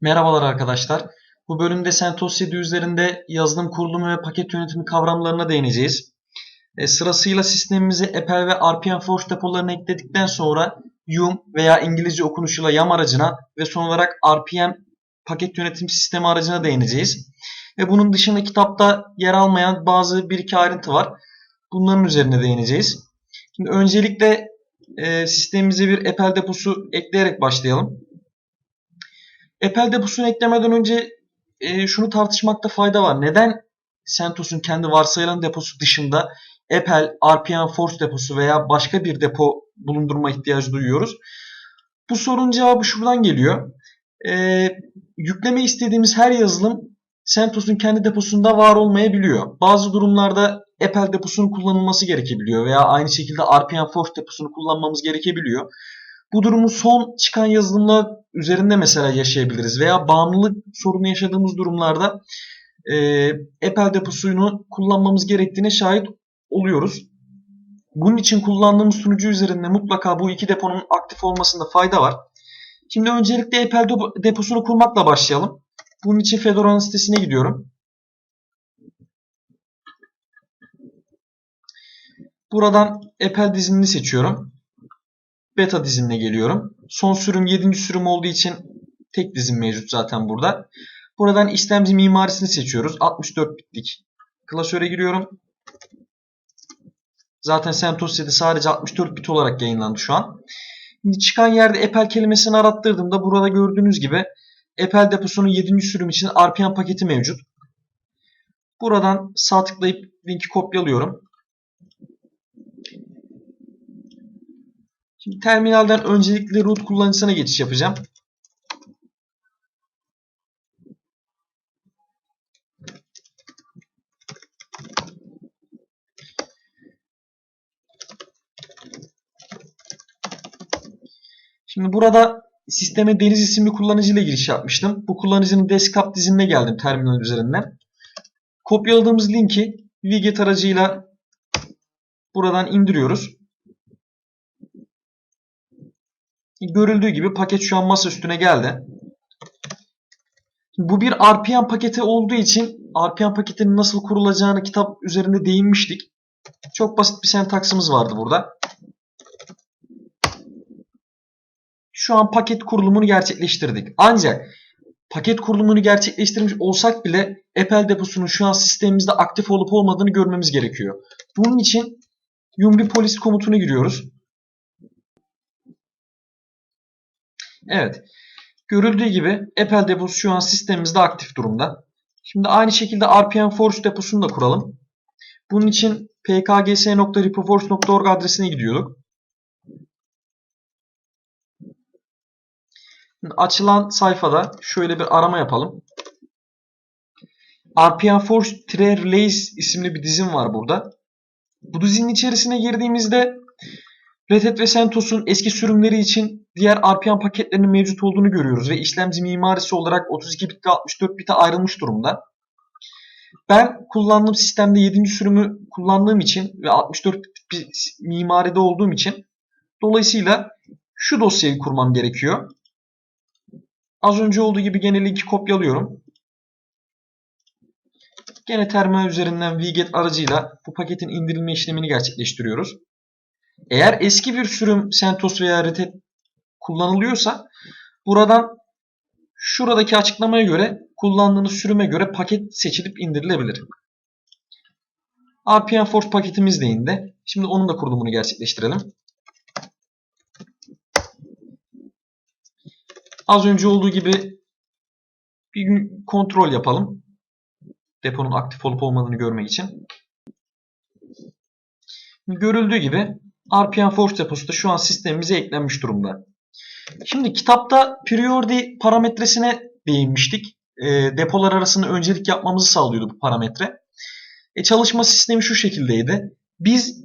Merhabalar arkadaşlar. Bu bölümde CentOS 7 üzerinde yazılım kurulumu ve paket yönetimi kavramlarına değineceğiz. E, sırasıyla sistemimize Apple ve RPM Forge depolarını ekledikten sonra YUM veya İngilizce okunuşuyla YAM aracına ve son olarak RPM paket yönetim sistemi aracına değineceğiz. Ve bunun dışında kitapta yer almayan bazı bir iki ayrıntı var. Bunların üzerine değineceğiz. Şimdi öncelikle e, sistemimize bir Apple deposu ekleyerek başlayalım. Apple deposunu eklemeden önce e, şunu tartışmakta fayda var. Neden CentOS'un kendi varsayılan deposu dışında Apple, RPM Forge deposu veya başka bir depo bulundurma ihtiyacı duyuyoruz? Bu sorunun cevabı şuradan geliyor. E, yükleme istediğimiz her yazılım CentOS'un kendi deposunda var olmayabiliyor. Bazı durumlarda Apple deposunun kullanılması gerekebiliyor veya aynı şekilde RPM Forge deposunu kullanmamız gerekebiliyor. Bu durumu son çıkan yazılımlar üzerinde mesela yaşayabiliriz veya bağımlılık sorunu yaşadığımız durumlarda e, Apple deposunu kullanmamız gerektiğine şahit oluyoruz. Bunun için kullandığımız sunucu üzerinde mutlaka bu iki deponun aktif olmasında fayda var. Şimdi öncelikle Apple deposunu kurmakla başlayalım. Bunun için Fedora'nın sitesine gidiyorum. Buradan Apple dizinini seçiyorum. Beta dizinine geliyorum. Son sürüm 7. sürüm olduğu için tek dizim mevcut zaten burada. Buradan istemci mimarisini seçiyoruz. 64 bitlik klasöre giriyorum. Zaten CentOS 7 sadece 64 bit olarak yayınlandı şu an. Şimdi çıkan yerde Apple kelimesini arattırdığımda burada gördüğünüz gibi Apple deposunun 7. sürüm için RPM paketi mevcut. Buradan sağ tıklayıp linki kopyalıyorum. Şimdi terminalden öncelikle root kullanıcısına geçiş yapacağım. Şimdi burada sisteme Deniz isimli kullanıcıyla giriş yapmıştım. Bu kullanıcının desktop dizinine geldim terminal üzerinden. Kopyaladığımız linki Wiget aracıyla buradan indiriyoruz. Görüldüğü gibi paket şu an masa üstüne geldi. Bu bir RPM paketi olduğu için RPM paketinin nasıl kurulacağını kitap üzerinde değinmiştik. Çok basit bir sentaksımız vardı burada. Şu an paket kurulumunu gerçekleştirdik. Ancak paket kurulumunu gerçekleştirmiş olsak bile Apple deposunun şu an sistemimizde aktif olup olmadığını görmemiz gerekiyor. Bunun için yumbi polis komutuna giriyoruz. Evet. Görüldüğü gibi Apple deposu şu an sistemimizde aktif durumda. Şimdi aynı şekilde RPM Forge deposunu da kuralım. Bunun için pkgs.repoforge.org adresine gidiyorduk. Açılan sayfada şöyle bir arama yapalım. RPM Forge Relays isimli bir dizim var burada. Bu dizinin içerisine girdiğimizde Red Hat ve CentOS'un eski sürümleri için diğer RPM paketlerinin mevcut olduğunu görüyoruz ve işlemci mimarisi olarak 32 bit ve 64 bite ayrılmış durumda. Ben kullandığım sistemde 7. sürümü kullandığım için ve 64 bit mimaride olduğum için dolayısıyla şu dosyayı kurmam gerekiyor. Az önce olduğu gibi gene linki kopyalıyorum. Gene terminal üzerinden wget aracıyla bu paketin indirilme işlemini gerçekleştiriyoruz. Eğer eski bir sürüm CentOS veya Red Hat kullanılıyorsa buradan şuradaki açıklamaya göre kullandığınız sürüme göre paket seçilip indirilebilir. RPM Force paketimiz de indi. Şimdi onun da kurulumunu gerçekleştirelim. Az önce olduğu gibi bir kontrol yapalım. Deponun aktif olup olmadığını görmek için. Görüldüğü gibi RPM Forge deposu da şu an sistemimize eklenmiş durumda. Şimdi kitapta priority parametresine değinmiştik. E, depolar arasında öncelik yapmamızı sağlıyordu bu parametre. E, çalışma sistemi şu şekildeydi. Biz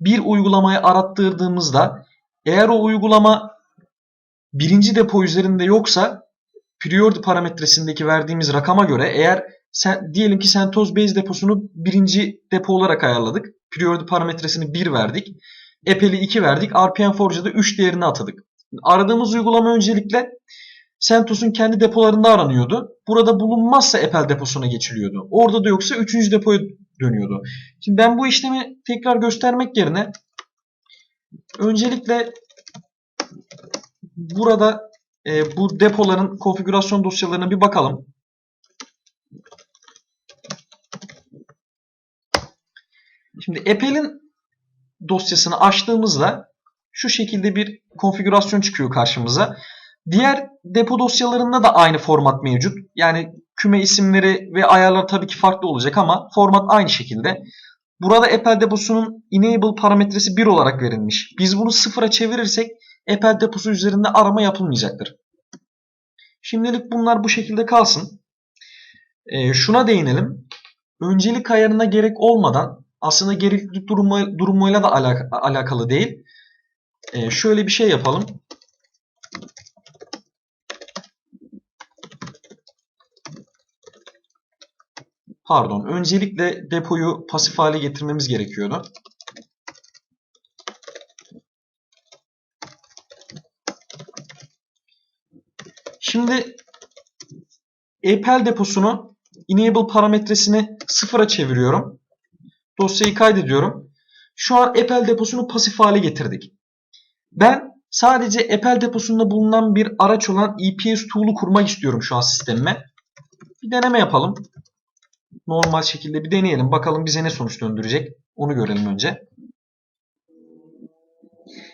bir uygulamayı arattırdığımızda eğer o uygulama birinci depo üzerinde yoksa priority parametresindeki verdiğimiz rakama göre eğer sen, diyelim ki CentOS Base deposunu birinci depo olarak ayarladık. Priority parametresini 1 verdik. Apple'i 2 verdik. RPM Forge'a da 3 değerini atadık. Aradığımız uygulama öncelikle CentOS'un kendi depolarında aranıyordu. Burada bulunmazsa Apple deposuna geçiliyordu. Orada da yoksa 3. depoya dönüyordu. Şimdi ben bu işlemi tekrar göstermek yerine öncelikle burada e, bu depoların konfigürasyon dosyalarına bir bakalım. Şimdi Apple'in dosyasını açtığımızda şu şekilde bir konfigürasyon çıkıyor karşımıza. Diğer depo dosyalarında da aynı format mevcut. Yani küme isimleri ve ayarlar tabii ki farklı olacak ama format aynı şekilde. Burada Apple deposunun enable parametresi 1 olarak verilmiş. Biz bunu sıfıra çevirirsek Apple deposu üzerinde arama yapılmayacaktır. Şimdilik bunlar bu şekilde kalsın. E, şuna değinelim. Öncelik ayarına gerek olmadan aslında gereklilik durumu, durumuyla da alak alakalı değil. E, şöyle bir şey yapalım. Pardon. Öncelikle depoyu pasif hale getirmemiz gerekiyordu. Şimdi Apple deposunu enable parametresini sıfıra çeviriyorum. Dosyayı kaydediyorum. Şu an Apple deposunu pasif hale getirdik. Ben sadece Apple deposunda bulunan bir araç olan EPS tool'u kurmak istiyorum şu an sistemime. Bir deneme yapalım. Normal şekilde bir deneyelim. Bakalım bize ne sonuç döndürecek. Onu görelim önce.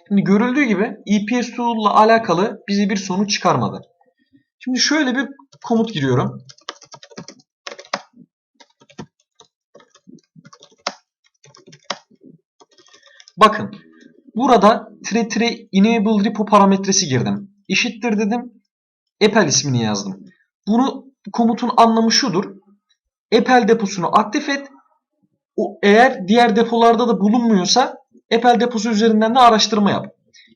Şimdi görüldüğü gibi EPS tool ile alakalı bize bir sonuç çıkarmadı. Şimdi şöyle bir komut giriyorum. Bakın burada tire tire enable repo parametresi girdim. Eşittir dedim. Apple ismini yazdım. Bunu komutun anlamı şudur. Apple deposunu aktif et. O, eğer diğer depolarda da bulunmuyorsa Apple deposu üzerinden de araştırma yap.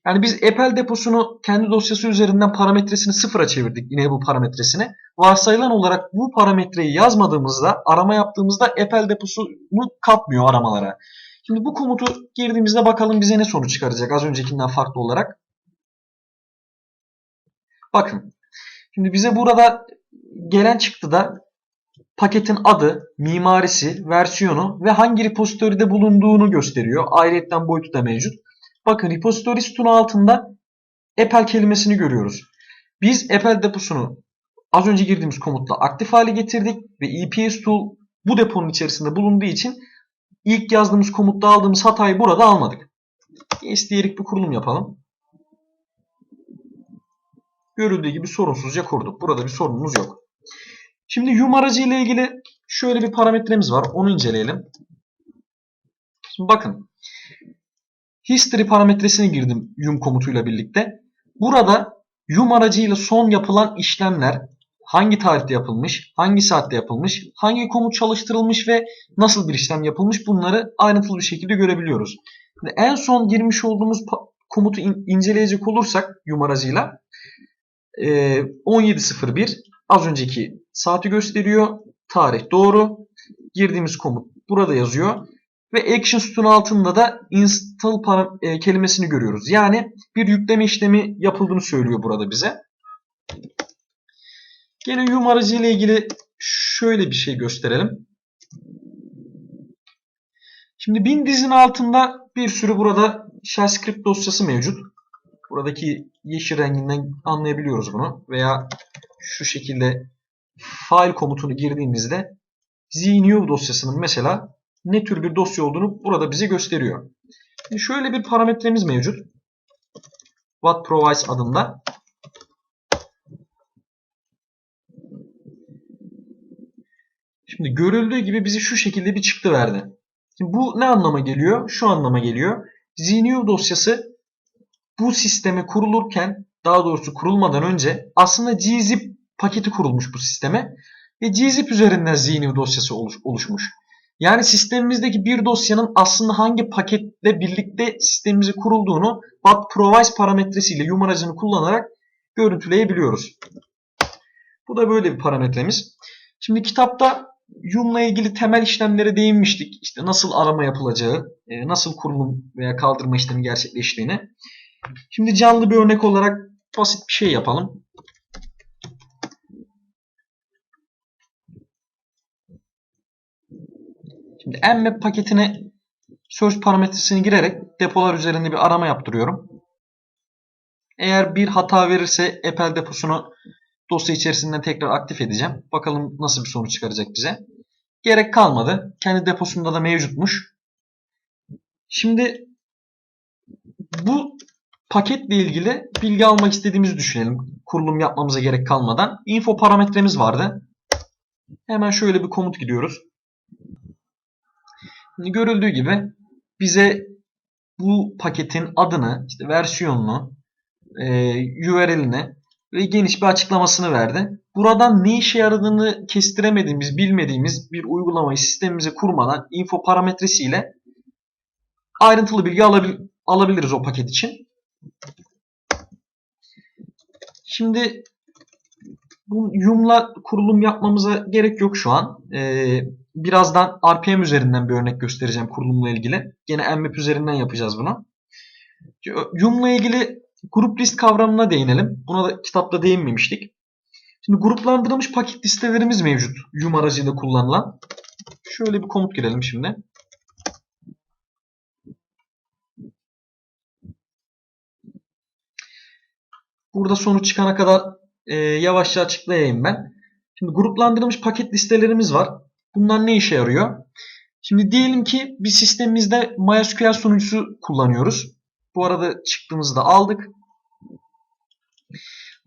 Yani biz Apple deposunu kendi dosyası üzerinden parametresini sıfıra çevirdik. Enable parametresini. Varsayılan olarak bu parametreyi yazmadığımızda, arama yaptığımızda Apple deposunu kapmıyor aramalara. Şimdi bu komutu girdiğimizde bakalım bize ne sonuç çıkaracak az öncekinden farklı olarak. Bakın. Şimdi bize burada gelen çıktıda paketin adı, mimarisi, versiyonu ve hangi repozitörde bulunduğunu gösteriyor. Ayrıyetten boyutu da mevcut. Bakın repository sütunu altında Apple kelimesini görüyoruz. Biz Apple deposunu az önce girdiğimiz komutla aktif hale getirdik ve EPS tool bu deponun içerisinde bulunduğu için ilk yazdığımız komutta aldığımız hatayı burada almadık. Yes diyerek bir kurulum yapalım. Görüldüğü gibi sorunsuzca kurduk. Burada bir sorunumuz yok. Şimdi yum aracı ile ilgili şöyle bir parametremiz var. Onu inceleyelim. Şimdi bakın. History parametresine girdim yum komutuyla birlikte. Burada yum aracıyla son yapılan işlemler hangi tarihte yapılmış, hangi saatte yapılmış, hangi komut çalıştırılmış ve nasıl bir işlem yapılmış bunları ayrıntılı bir şekilde görebiliyoruz. Şimdi en son girmiş olduğumuz komutu in inceleyecek olursak yum aracıyla 17.01 az önceki saati gösteriyor. Tarih doğru. Girdiğimiz komut burada yazıyor. Ve action sütunu altında da install e, kelimesini görüyoruz. Yani bir yükleme işlemi yapıldığını söylüyor burada bize. Gene Yum aracı ilgili şöyle bir şey gösterelim. Şimdi bin dizin altında bir sürü burada shell script dosyası mevcut. Buradaki yeşil renginden anlayabiliyoruz bunu. Veya şu şekilde file komutunu girdiğimizde znew dosyasının mesela ne tür bir dosya olduğunu burada bize gösteriyor. Şimdi şöyle bir parametremiz mevcut. What provides adında. Şimdi görüldüğü gibi bizi şu şekilde bir çıktı verdi. Şimdi bu ne anlama geliyor? Şu anlama geliyor. ZNU dosyası bu sisteme kurulurken daha doğrusu kurulmadan önce aslında gzip paketi kurulmuş bu sisteme ve gzip üzerinden ZNU dosyası oluşmuş. Yani sistemimizdeki bir dosyanın aslında hangi paketle birlikte sistemimize kurulduğunu what provides parametresiyle yum aracını kullanarak görüntüleyebiliyoruz. Bu da böyle bir parametremiz. Şimdi kitapta Yum'la ilgili temel işlemlere değinmiştik. İşte nasıl arama yapılacağı, e, nasıl kurulum veya kaldırma işlemi gerçekleştiğini. Şimdi canlı bir örnek olarak basit bir şey yapalım. Şimdi mmap paketine search parametresini girerek depolar üzerinde bir arama yaptırıyorum. Eğer bir hata verirse Apple deposunu dosya içerisinden tekrar aktif edeceğim. Bakalım nasıl bir sonuç çıkaracak bize. Gerek kalmadı. Kendi deposunda da mevcutmuş. Şimdi bu paketle ilgili bilgi almak istediğimizi düşünelim. Kurulum yapmamıza gerek kalmadan. Info parametremiz vardı. Hemen şöyle bir komut gidiyoruz. Şimdi görüldüğü gibi bize bu paketin adını, işte versiyonunu, e, URL'ini geniş bir açıklamasını verdi. Buradan ne işe yaradığını kestiremediğimiz, bilmediğimiz bir uygulamayı sistemimize kurmadan info parametresiyle ayrıntılı bilgi alabil alabiliriz o paket için. Şimdi bu Yum'la kurulum yapmamıza gerek yok şu an. Ee, birazdan RPM üzerinden bir örnek göstereceğim kurulumla ilgili. Gene Mmap üzerinden yapacağız bunu. Yum'la ilgili grup list kavramına değinelim. Buna da kitapta değinmemiştik. Şimdi gruplandırılmış paket listelerimiz mevcut. Yum aracıyla kullanılan. Şöyle bir komut girelim şimdi. Burada sonuç çıkana kadar e, yavaşça açıklayayım ben. Şimdi gruplandırılmış paket listelerimiz var. Bunlar ne işe yarıyor? Şimdi diyelim ki bir sistemimizde MySQL sunucusu kullanıyoruz. Bu arada çıktığımızı da aldık.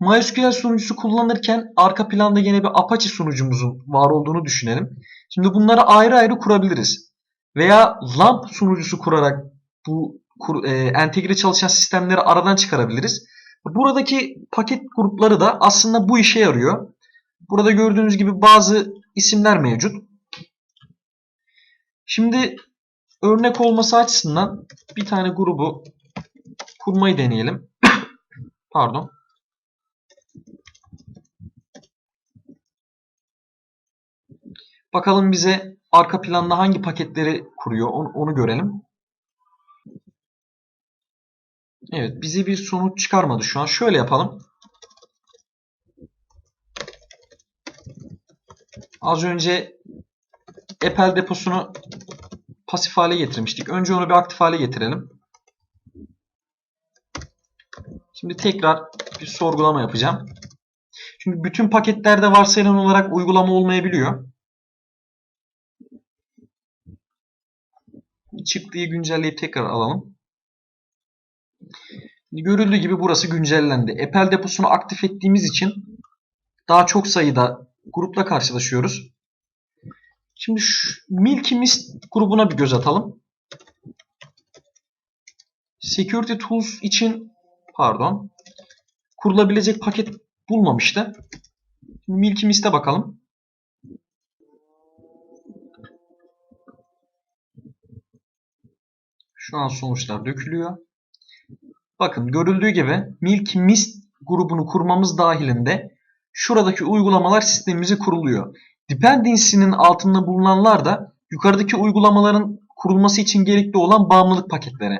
MySQL sunucusu kullanırken arka planda yine bir Apache sunucumuzun var olduğunu düşünelim. Şimdi bunları ayrı ayrı kurabiliriz. Veya LAMP sunucusu kurarak bu e, entegre çalışan sistemleri aradan çıkarabiliriz. Buradaki paket grupları da aslında bu işe yarıyor. Burada gördüğünüz gibi bazı isimler mevcut. Şimdi örnek olması açısından bir tane grubu kurmayı deneyelim. Pardon. Bakalım bize arka planda hangi paketleri kuruyor onu, onu görelim. Evet bize bir sonuç çıkarmadı şu an. Şöyle yapalım. Az önce Apple deposunu pasif hale getirmiştik. Önce onu bir aktif hale getirelim. Şimdi tekrar bir sorgulama yapacağım. Çünkü bütün paketlerde varsayılan olarak uygulama olmayabiliyor. Çıktığı güncelleyip tekrar alalım. Görüldüğü gibi burası güncellendi. Apple deposunu aktif ettiğimiz için daha çok sayıda grupla karşılaşıyoruz. Şimdi şu Milky Mist grubuna bir göz atalım. Security Tools için pardon kurulabilecek paket bulmamıştı. Milky Mist'e bakalım. Şu an sonuçlar dökülüyor. Bakın görüldüğü gibi Milky Mist grubunu kurmamız dahilinde şuradaki uygulamalar sistemimize kuruluyor. Dependency'nin altında bulunanlar da yukarıdaki uygulamaların kurulması için gerekli olan bağımlılık paketleri.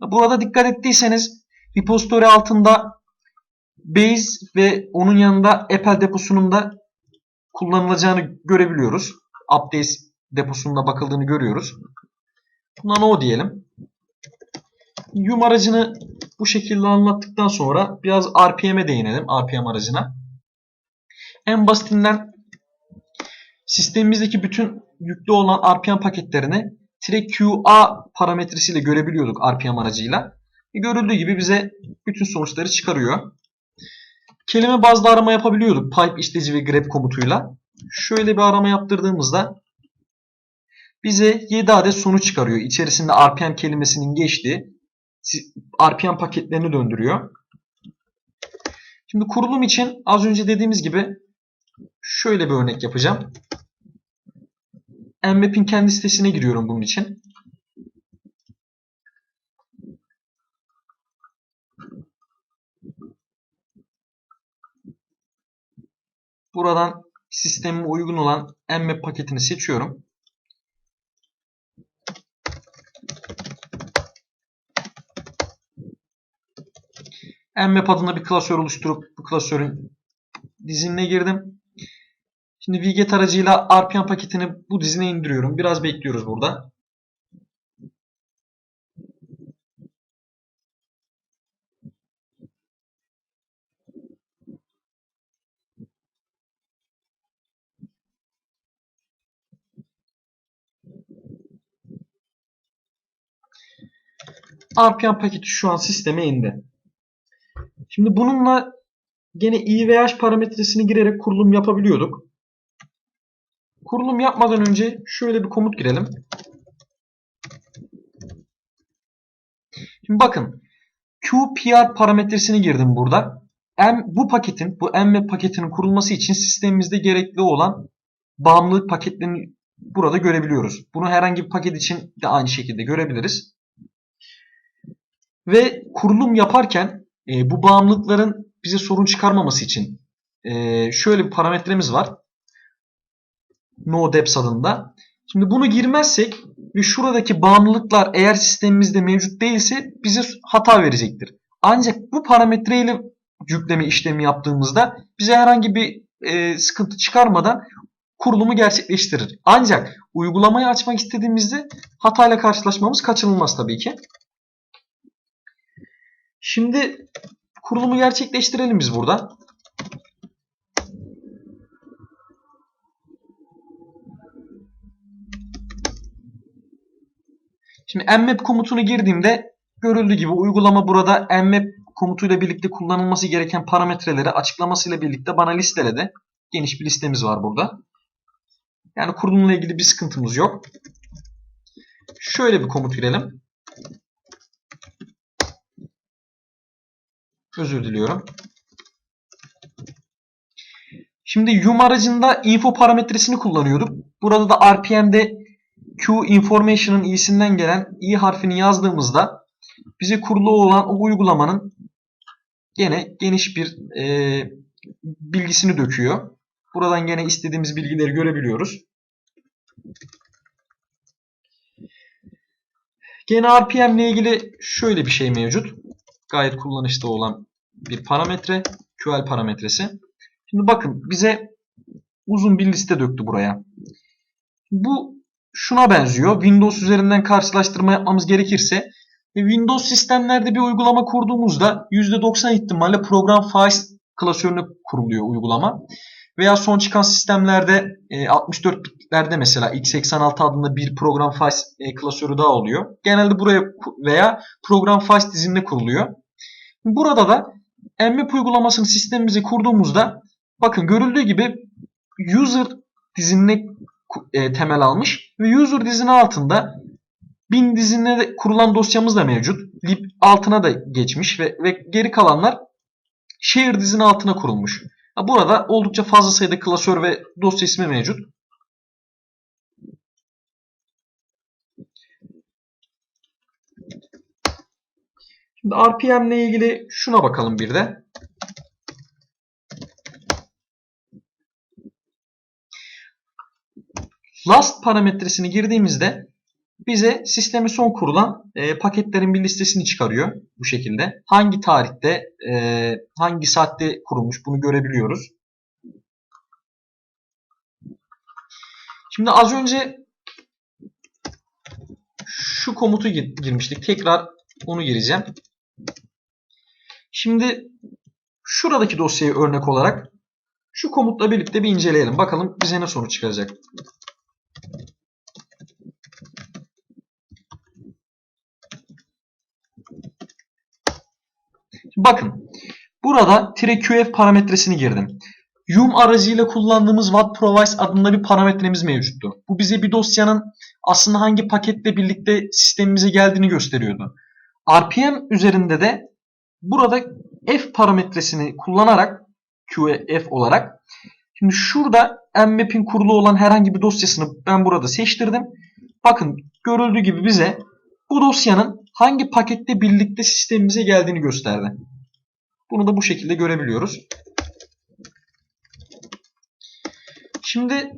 Burada dikkat ettiyseniz repository altında Base ve onun yanında Apple deposunun da kullanılacağını görebiliyoruz. Update deposunda bakıldığını görüyoruz. Buna no diyelim. Yum aracını bu şekilde anlattıktan sonra biraz RPM'e değinelim. RPM aracına. En basitinden sistemimizdeki bütün yüklü olan RPM paketlerini TRQA parametresiyle görebiliyorduk RPM aracıyla. E görüldüğü gibi bize bütün sonuçları çıkarıyor. Kelime bazlı arama yapabiliyorduk pipe işleci ve grep komutuyla. Şöyle bir arama yaptırdığımızda bize 7 adet sonuç çıkarıyor. İçerisinde RPM kelimesinin geçtiği RPM paketlerini döndürüyor. Şimdi kurulum için az önce dediğimiz gibi şöyle bir örnek yapacağım. Mmap'in kendi sitesine giriyorum bunun için. Buradan sistemime uygun olan Mmap paketini seçiyorum. Mmap adına bir klasör oluşturup bu klasörün dizinine girdim. Şimdi Wget aracıyla RPM paketini bu dizine indiriyorum. Biraz bekliyoruz burada. RPM paketi şu an sisteme indi. Şimdi bununla gene IVH parametresini girerek kurulum yapabiliyorduk. Kurulum yapmadan önce şöyle bir komut girelim. Şimdi bakın QPR parametresini girdim burada. M, bu paketin, bu M paketinin kurulması için sistemimizde gerekli olan bağımlılık paketlerini burada görebiliyoruz. Bunu herhangi bir paket için de aynı şekilde görebiliriz. Ve kurulum yaparken e, bu bağımlılıkların bize sorun çıkarmaması için e, şöyle bir parametremiz var. No deps adında. Şimdi bunu girmezsek ve şuradaki bağımlılıklar eğer sistemimizde mevcut değilse bize hata verecektir. Ancak bu parametreyle yükleme işlemi yaptığımızda bize herhangi bir e, sıkıntı çıkarmadan kurulumu gerçekleştirir. Ancak uygulamayı açmak istediğimizde hatayla karşılaşmamız kaçınılmaz tabii ki. Şimdi kurulumu gerçekleştirelim biz burada. Şimdi mmap komutunu girdiğimde görüldüğü gibi uygulama burada mmap komutuyla birlikte kullanılması gereken parametreleri açıklamasıyla birlikte bana listeledi. Geniş bir listemiz var burada. Yani kurulumla ilgili bir sıkıntımız yok. Şöyle bir komut girelim. Özür diliyorum. Şimdi yum aracında info parametresini kullanıyorduk. Burada da RPM'de Q information'ın i'sinden gelen i harfini yazdığımızda bize kurulu olan o uygulamanın gene geniş bir e, bilgisini döküyor. Buradan gene istediğimiz bilgileri görebiliyoruz. Gene RPM ile ilgili şöyle bir şey mevcut. Gayet kullanışlı olan bir parametre. QL parametresi. Şimdi bakın bize uzun bir liste döktü buraya. Bu şuna benziyor. Windows üzerinden karşılaştırma yapmamız gerekirse Windows sistemlerde bir uygulama kurduğumuzda %90 ihtimalle program files klasörüne kuruluyor uygulama. Veya son çıkan sistemlerde 64 bitlerde mesela x86 adında bir program files klasörü daha oluyor. Genelde buraya veya program files dizinine kuruluyor. Burada da mmap uygulamasını sistemimize kurduğumuzda bakın görüldüğü gibi user dizinine e, temel almış ve user dizinin altında bin dizine de kurulan dosyamız da mevcut. lib altına da geçmiş ve, ve geri kalanlar share dizinin altına kurulmuş. Burada oldukça fazla sayıda klasör ve dosya ismi mevcut. Şimdi RPM ile ilgili şuna bakalım bir de. Last parametresini girdiğimizde bize sistemi son kurulan e, paketlerin bir listesini çıkarıyor bu şekilde. Hangi tarihte, e, hangi saatte kurulmuş bunu görebiliyoruz. Şimdi az önce şu komutu girmiştik. Tekrar onu gireceğim. Şimdi şuradaki dosyayı örnek olarak şu komutla birlikte bir inceleyelim. Bakalım bize ne sonuç çıkaracak. Bakın burada -qf parametresini girdim. Yum aracıyla kullandığımız what provides adında bir parametremiz mevcuttu. Bu bize bir dosyanın aslında hangi paketle birlikte sistemimize geldiğini gösteriyordu. RPM üzerinde de burada f parametresini kullanarak qf olarak şimdi şurada mmap'in kurulu olan herhangi bir dosyasını ben burada seçtirdim. Bakın görüldüğü gibi bize bu dosyanın hangi pakette birlikte sistemimize geldiğini gösterdi. Bunu da bu şekilde görebiliyoruz. Şimdi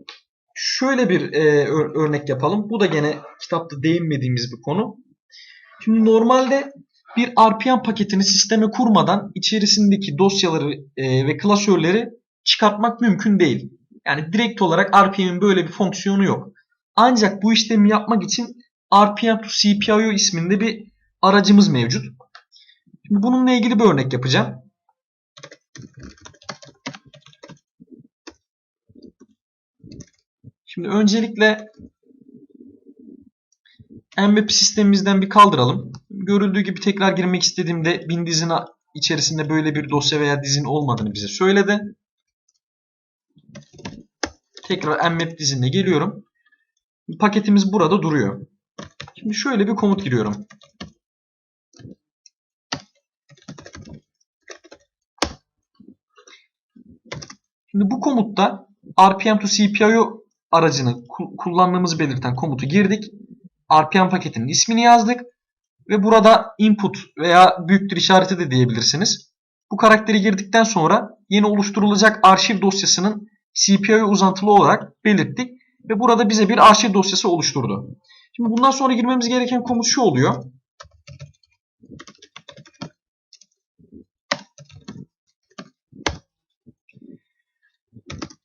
şöyle bir e, örnek yapalım. Bu da gene kitapta değinmediğimiz bir konu. Şimdi normalde bir RPM paketini sisteme kurmadan içerisindeki dosyaları e, ve klasörleri çıkartmak mümkün değil. Yani direkt olarak RPM'in böyle bir fonksiyonu yok. Ancak bu işlemi yapmak için RPM to CPIO isminde bir aracımız mevcut. Şimdi bununla ilgili bir örnek yapacağım. Şimdi öncelikle MMAP sistemimizden bir kaldıralım. Görüldüğü gibi tekrar girmek istediğimde bin dizin içerisinde böyle bir dosya veya dizin olmadığını bize söyledi. Tekrar mmap dizinine geliyorum. Paketimiz burada duruyor. Şimdi şöyle bir komut giriyorum. Şimdi bu komutta RPM to CPIO aracını ku- kullandığımızı belirten komutu girdik. RPM paketinin ismini yazdık. Ve burada input veya büyüktür işareti de diyebilirsiniz. Bu karakteri girdikten sonra yeni oluşturulacak arşiv dosyasının CPIO uzantılı olarak belirttik. Ve burada bize bir arşiv dosyası oluşturdu. Şimdi bundan sonra girmemiz gereken komut şu oluyor.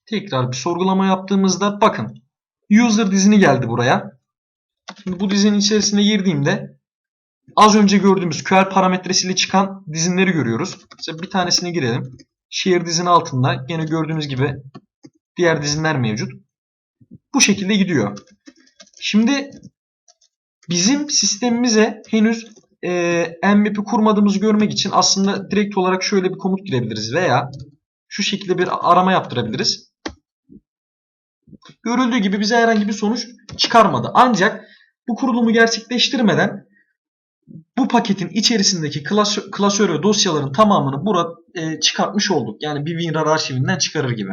Tekrar bir sorgulama yaptığımızda bakın user dizini geldi buraya. Şimdi bu dizinin içerisine girdiğimde az önce gördüğümüz QR parametresiyle çıkan dizinleri görüyoruz. Mesela bir tanesine girelim. Share dizinin altında gene gördüğünüz gibi diğer dizinler mevcut. Bu şekilde gidiyor. Şimdi bizim sistemimize henüz e, mmap'i kurmadığımızı görmek için aslında direkt olarak şöyle bir komut girebiliriz veya şu şekilde bir arama yaptırabiliriz. Görüldüğü gibi bize herhangi bir sonuç çıkarmadı. Ancak bu kurulumu gerçekleştirmeden bu paketin içerisindeki klasö klasör ve dosyaların tamamını burada e, çıkartmış olduk. Yani bir WinRAR arşivinden çıkarır gibi.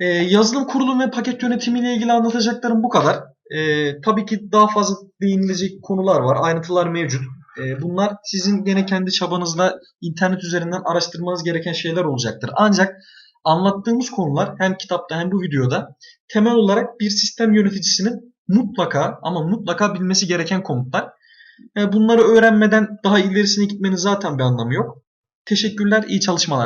E, yazılım kurulum ve paket yönetimi ile ilgili anlatacaklarım bu kadar. E, tabii ki daha fazla değinilecek konular var. Ayrıntılar mevcut. E, bunlar sizin gene kendi çabanızla internet üzerinden araştırmanız gereken şeyler olacaktır. Ancak anlattığımız konular hem kitapta hem bu videoda temel olarak bir sistem yöneticisinin mutlaka ama mutlaka bilmesi gereken komutlar. E, Bunları öğrenmeden daha ilerisine gitmenin zaten bir anlamı yok. Teşekkürler, iyi çalışmalar.